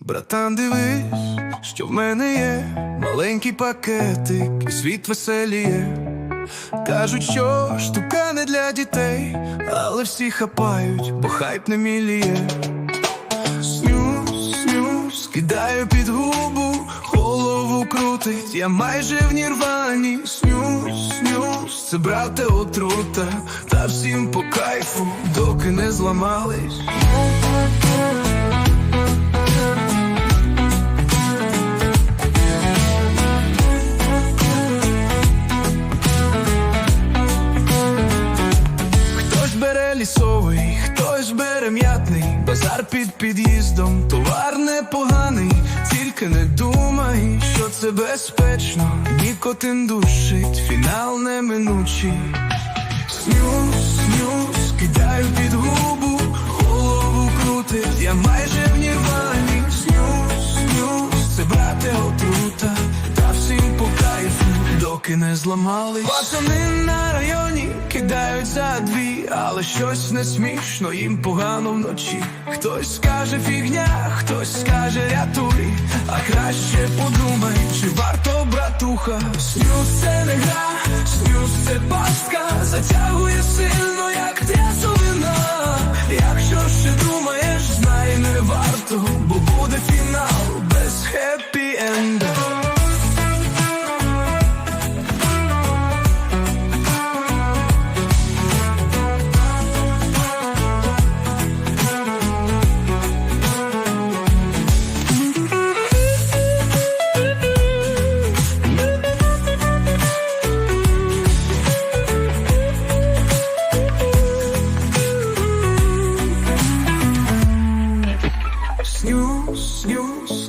Братан, дивись, що в мене є маленький пакетик, і світ веселіє. Кажуть, що штука не для дітей, але всі хапають, бо хайп не міліє. Снюс, снюс, кидаю під губу, голову крутить, я майже в нірвані. Снюс, снюс, це брате отрута, та всім по кайфу, доки не зламались. М'ятний, базар під під'їздом, товар непоганий, тільки не думай, що це безпечно, нікотин душить, фінал неминучий. Снюс, снюс, кидаю під губу, голову крутить, я майже доки не зламались. Пацани на районі кидаються дві, але щось не смішно, їм погано вночі. Хтось скаже фігня, хтось скаже рятуй, а краще подумай, чи варто братуха. Снюс це не гра, снюс це пастка, затягує сильно, як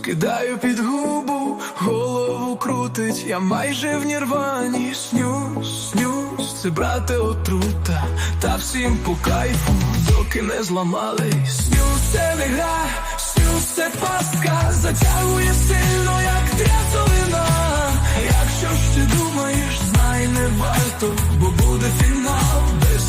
кидаю під губу, голову крутить, я майже в нірвані. Снюс, снюс, це брате отрута, та всім по кайфу, доки не зламались. Снюс це не гра, снюс це пастка, затягує сильно, як трясовина. Якщо ще думаєш, знай не варто, бо буде фінал без